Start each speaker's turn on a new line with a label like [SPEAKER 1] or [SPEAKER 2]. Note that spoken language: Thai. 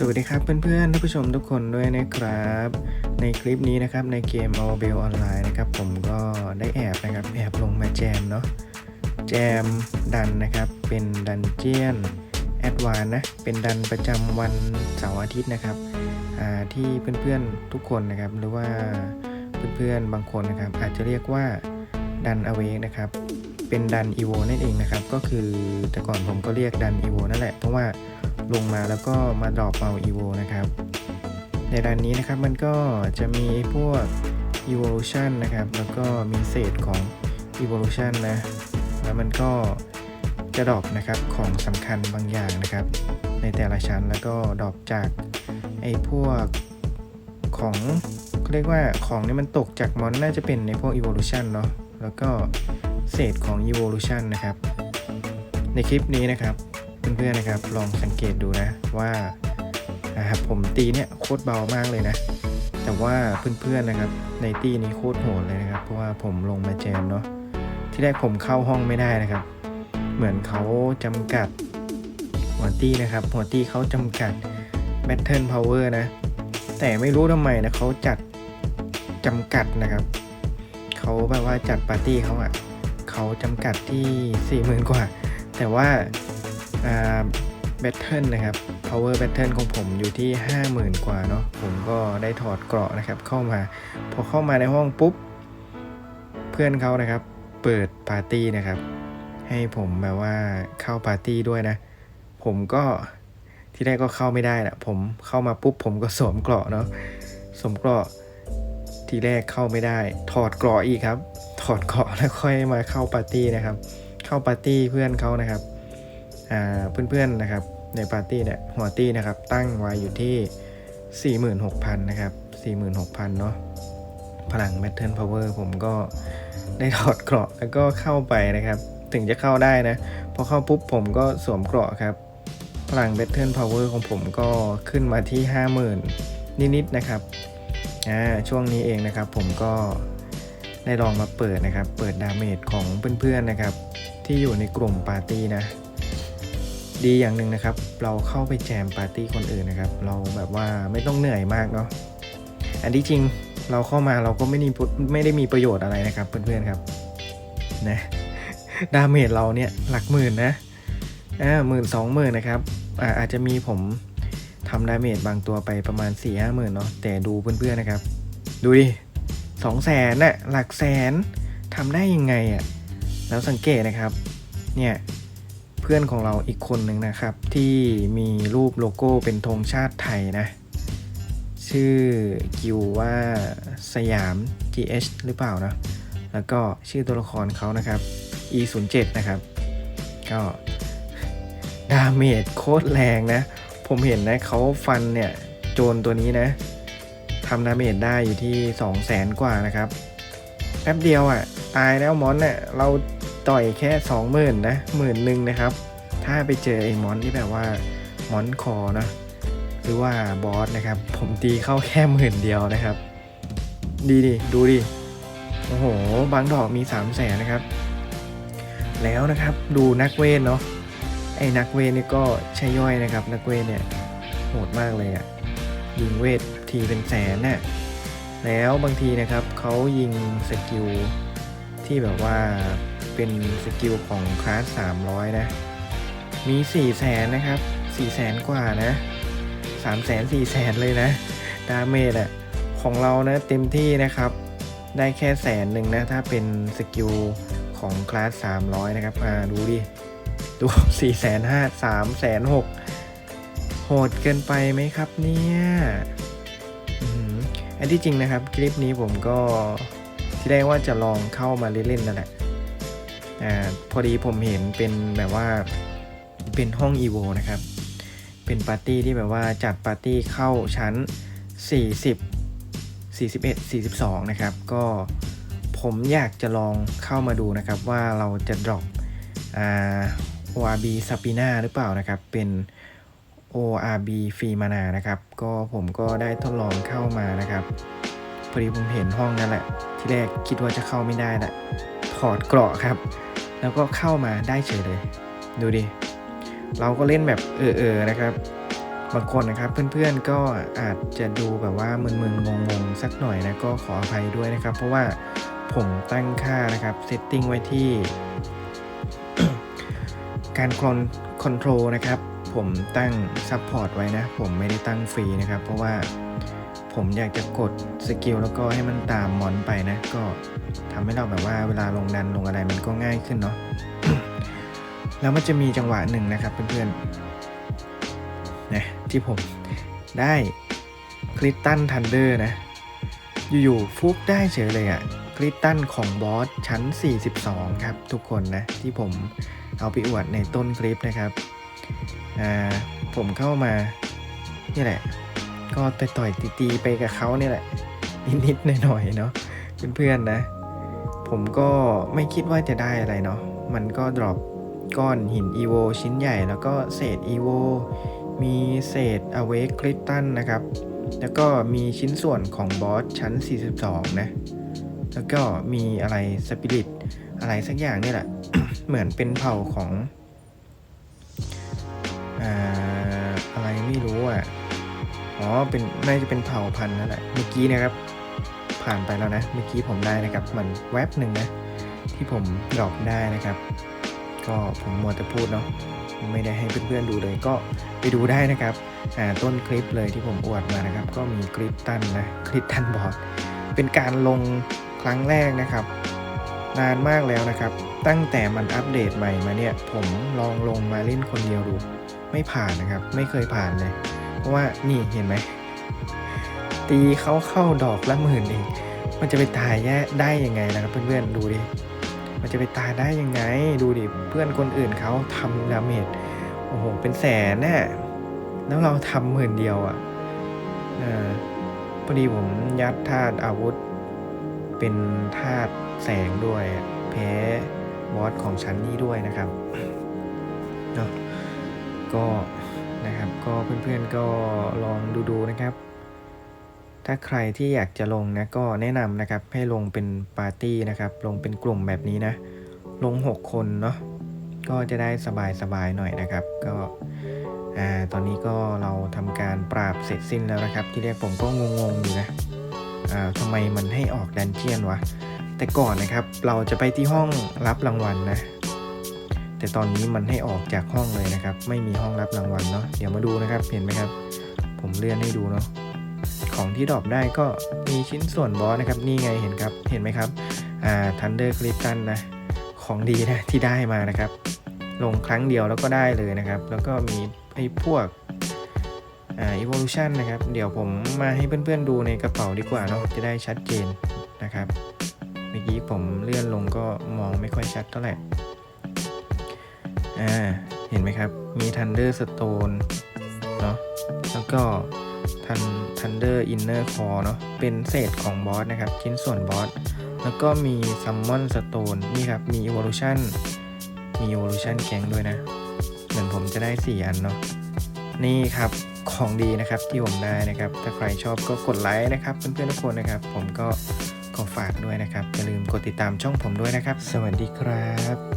[SPEAKER 1] สวัสดีครับเพื่อนๆท่านผู้ชมทุกคนด้วยนะครับ ในคลิปนี้นะครับในเกม o r b e l Online นะครับผมก็ได้แอบนะครับแอบลงมาแจมเนาะแจมดันนะครับเป็นดันเจียนแอดวานนะเป็นดันประจำวันเสาร์อาทิตย์นะครับที่เพื่อนๆทุกคนนะครับหรือว่าเพื่อนๆบางคนนะครับอาจจะเรียกว่าดันอเวกนะครับเป็นดันอีโวนั่นเองนะครับก็คือแต่ก่อนผมก็เรียกดันอีโวนั่นแหละเพราะว่า ลงมาแล้วก็มาดรอปเอา EVO นะครับ ในด้านนี้นะครับมันก็จะมีพวก evolution นะครับ แล้วก็มีเศษของ evolution นะ แล้วมันก็จะดรอปนะครับของสำคัญบางอย่างนะครับ ในแต่ละชั้นแล้วก็ดรอปจากไอ้พวกของเขาเรียกว่าของนี่มันตกจากมอนน่าจะเป็นในพวก evolution เนาะแล้วก็เศษของ evolution นะครับ ในคลิปนี้นะครับ เพื่อนๆนะครับ ลองสังเกตดูนะว่านะครับผมตีเนี่ยโคตรเบามากเลยนะ แต่ว่าเพื่อนๆนะครับ ในตีนี้โคตรโหดเลยนะครับ เพราะว่าผมลงมาแจมเนาะที่แรกผมเข้าห้องไม่ได้นะครับ เหมือนเขาจำกัดหัวตี้นะครับ หัวตี้เขาจำกัด Battle Power นะ แต่ไม่รู้ทำไมนะเขาจัดจำกัดนะครับเขาแบบว่าจัดปาร์ตี้เขาอะเขาจำกัดที่40,000กว่า แต่ว่า แบตเทิลนะครับ power battle ของผมอยู่ที่ 50,000 กว่าเนาะผมก็ได้ถอดเกราะนะครับเข้ามา พอเข้ามาในห้องปุ๊บ เพื่อนเขานะครับ เปิดปาร์ตี้นะครับ ให้ผมแบบว่าเข้าปาร์ตี้ด้วยนะ ผมก็ที่แรกก็เข้าไม่ได้นะผมเข้ามาปุ๊บผมก็สวมเกราะเนาะสวมเกราะทีแรกเข้าไม่ได้ ถอดเกราะอีกครับ ถอดเกราะแล้วค่อยมาเข้าปาร์ตี้นะครับ เข้าปาร์ตี้เพื่อนเขานะครับ เพื่อนๆนะครับในปาร์ตี้เนี่ยหัวตี้นะครับตั้งไว้อยู่ที่ 46,000 นะครับ 46,000 เนาะพลัง Battle Power ผมก็ได้ถอดเกราะแล้วก็เข้าไปนะครับ ถึงจะเข้าได้นะ พอเข้าปุ๊บผมก็สวมเกราะครับ พลัง Battle Power ของผมก็ขึ้นมาที่ 50,000 นิดๆนะครับอ่าช่วงนี้เองนะครับผมก็ได้ลองมาเปิดนะครับ เปิดดาเมจของเพื่อนๆนะครับ ที่อยู่ในกลุ่มปาร์ตี้นะ ดีอย่างหนึ่งนะครับ เราเข้าไปแจมปาร์ตี้คนอื่นนะครับ เราแบบว่าไม่ต้องเหนื่อยมากเนาะอันที่จริงเราเข้ามาเราก็ไม่ได้ไม่ได้มีประโยชน์อะไรนะครับเพื่อนๆครับนะดาเมจเราเนี่ยหลักหมื่นนะอ่าหมื่นสองหมื่นนะครับอ่าอาจจะมีผมทำดาเมจบางตัวไปประมาณ4ี่ห้าหมื่นเนาะแต่ดูเพื่อนๆนะครับ ดูดิสองแสนน่ะหลักแสนทำได้ยังไงอะ่ะแล้วสังเกตนะครับ เนี่ย เพื่อนของเราอีกคนหนึ่งนะครับ ที่มีรูปโลโก้เป็นธงชาติไทยนะ ชื่อกิวว่าสยาม GH หรือเปล่านะ แล้วก็ชื่อตัวละครเขานะครับ E07 นะครับ ก็ดาเมจโคตรแรงนะ ผมเห็นนะเขาฟันเนี่ย โจรตัวนี้นะทำดาเมจได้อยู่ที่ 2 0 0แสนกว่านะครับ แป๊บเดียวอะ่ะ ตายแล้วมอนเนี่ยเรา ต่อยแค่ 20,000นะหมื่นหนึ่งนะครับ ถ้าไปเจอไอ้มอนที่แบบว่ามอนคอนะหรือว่าบอสนะครับ ผมตีเข้าแค่หมื่นเดียวนะครับ ดีดิดูดิโอ้โห บางดอกมี3 0 0แสนนะครับ แล้วนะครับดูนักเวทเนาะไอ้นักเวทนี่ก็ใช่ย่อยนะครับ นักเวทเนี่ยโหดมากเลยอะ่ะยิงเวททีเป็นแสนน่ะแล้วบางทีนะครับเขายิงสกิลที่แบบว่า เป็นสกิลของคลาส300 นะ มี4 0 0แสนนะครับ4 0 0แสนกว่านะ3แสน4แสนเลยนะ ดาเมจอะของเรานะเต็มที่นะครับ ได้แค่แสนหนึ่งนะ ถ้าเป็นสกิลของคลาส300 นะครับอ่าดูดิ ดู4แสนห้า3แสน6โหดเกินไปไหมครับเนี่ยอันที่จริงนะครับ คลิปนี้ผมก็ที่ได้ว่าจะลองเข้ามาเล่นๆนั่นแหละ อ่าพอดีผมเห็นเป็นแบบว่าเป็นห้อง EVO นะครับ เป็นปาร์ตี้ที่แบบว่าจัดปาร์ตี้เข้าชั้น 40 41 42 นะครับ ก็ผมอยากจะลองเข้ามาดูนะครับว่าเราจะดรอปอ่า ORB s a p i n a หรือเปล่านะครับ เป็น ORB ฟรีมานานะครับ ก็ผมก็ได้ทดลองเข้ามานะครับ พอดีผมเห็นห้องนั่นแหละ ที่แรกคิดว่าจะเข้าไม่ได้แหละ ถอดเกราะครับ แล้วก็เข้ามาได้เฉยเลย ดูดิ เราก็เล่นแบบเออๆนะครับ บางคนนะครับเพื่อนๆก็อาจจะดูแบบว่ามึนๆงงๆสักหน่อยนะก็ขออภัยด้วยนะครับ เพราะว่าผมตั้งค่านะครับเซตติ้งไว้ที่ การคอนคอนโทรลนะครับ ผมตั้งซัพพอร์ตไว้นะ ผมไม่ได้ตั้งฟรีนะครับ เพราะว่า ผมอยากจะกดสกิลแล้วก็ให้มันตามมอนไปนะ ก็ทำให้เราแบบว่าเวลาลงดันลงอะไรมันก็ง่ายขึ้นเนาะแล้วมันจะมีจังหวะหนึ่งนะครับเพื่อนๆนะที่ผมได้คริสตันทันเดอร์นะ อยู่ๆฟุกได้เฉยเลยอะคริสตันของบอสชั้น 42 ครับ ทุกคนนะ ที่ผมเอาไปอวดในต้นคลิปนะครับ อ่า ผมเข้ามา นี่แหละ ก็ต่อยๆตีๆไปกับเขาเนี่ยแหละ นิดๆหน่อยๆเนาะเพื่อนๆนะ ผมก็ไม่คิดว่าจะได้อะไรเนาะมันก็ดรอปก้อนหินอีโวชิ้นใหญ่แล้วก็เศษอีโวมีเศษอเวกคริสตันนะครับ แล้วก็มีชิ้นส่วนของบอสชั้น 42 นะ แล้วก็มีอะไรสปิริตอะไรสักอย่างนี่แหละ เหมือนเป็นเผ่าของออะไรไม่รู้อะ อ๋อ เป็นน่าจะเป็นเผ่าพันธุ์นั่นแหละ เมื่อกี้นะครับ ผ่านไปแล้วนะ เมื่อกี้ผมได้นะครับ มันแวบหนึ่งนะ ที่ผมดรอปได้นะครับ ก็ผมมัวแต่พูดเนาะ ไม่ได้ให้เพื่อนๆดูเลย ก็ไปดูได้นะครับ อ่า ต้นคลิปเลยที่ผมอวดมานะครับ ก็มีคลิปตันนะ คลิปตันบอร์ด เป็นการลงครั้งแรกนะครับ นานมากแล้วนะครับ ตั้งแต่มันอัปเดตใหม่มาเนี่ย ผมลองลงมาเล่นคนเดียวดู ไม่ผ่านนะครับ ไม่เคยผ่านเลย ราะว่านี่เห็นไหม ตีเขาเข้าดอกละหมื่นเองมันจะไปตายแย่ได้ยังไงนะครับเพื่อนๆดูดิมันจะไปตายได้ยังไง ดูดิเพื่อนคนอื่นเขาทำดาเมจโอ้โหเป็นแสนน่ะแล้วเราทำหมื่นเดียวอะอพอดีผมยัดธาตุอาวุธ เป็นธาตุแสงด้วยแพ้บอสของชั้นนี้ด้วยนะครับเนาะก็ นะครับ ก็เพื่อนๆก็ลองดูๆนะครับ ถ้าใครที่อยากจะลงนะก็แนะนำนะครับให้ลงเป็นปาร์ตี้นะครับ ลงเป็นกลุ่มแบบนี้นะ ลง 6 คนเนาะก็จะได้สบายๆหน่อยนะครับ ก็ตอนนี้ก็เราทำการปราบเสร็จสิ้นแล้วนะครับ ที่แรกผมก็งงๆอยู่นะอ่าทำไมมันให้ออกดันเจียนวะแต่ก่อนนะครับเราจะไปที่ห้องรับรางวัลนะ แต่ตอนนี้มันให้ออกจากห้องเลยนะครับ ไม่มีห้องรับรางวัลเนาะเดี๋ยวมาดูนะครับเห็นไหมครับ ผมเลื่อนให้ดูเนาะของที่ดรอปได้ก็มีชิ้นส่วนบอสนะครับ นี่ไงเห็นครับเห็นไหมครับอ่าทันเดอร์คลิปตันนะของดีนะที่ได้มานะครับ ลงครั้งเดียวแล้วก็ได้เลยนะครับ แล้วก็มีไอ้พวกอ่า evolution นะครับ เดี๋ยวผมมาให้เพื่อนๆดูในกระเป๋าดีกว่าเนาะจะได้ชัดเจนนะครับ เมื่อกี้ผมเลื่อนลงก็มองไม่ค่อยชัดเท่าไหร่ อ่าเห็นไหมครับ มี Thunder Stone เนาะแล้วก็ทัน Thunder Inner Core เนาะเป็นเศษของบอสนะครับชิ้นส่วนบอสแล้วก็มี Summon Stone นี่ครับ มี Evolution มี Evolution แกงด้วยนะ เหมือนผมจะได้ 4 อันเนาะนี่ครับของดีนะครับที่ผมได้นะครับ ถ้าใครชอบก็กดไลค์นะครับ เพื่อนๆทุกคนนะครับ ผมก็ขอฝากด้วยนะครับอย่าลืมกดติดตามช่องผมด้วยนะครับ สวัสดีครับ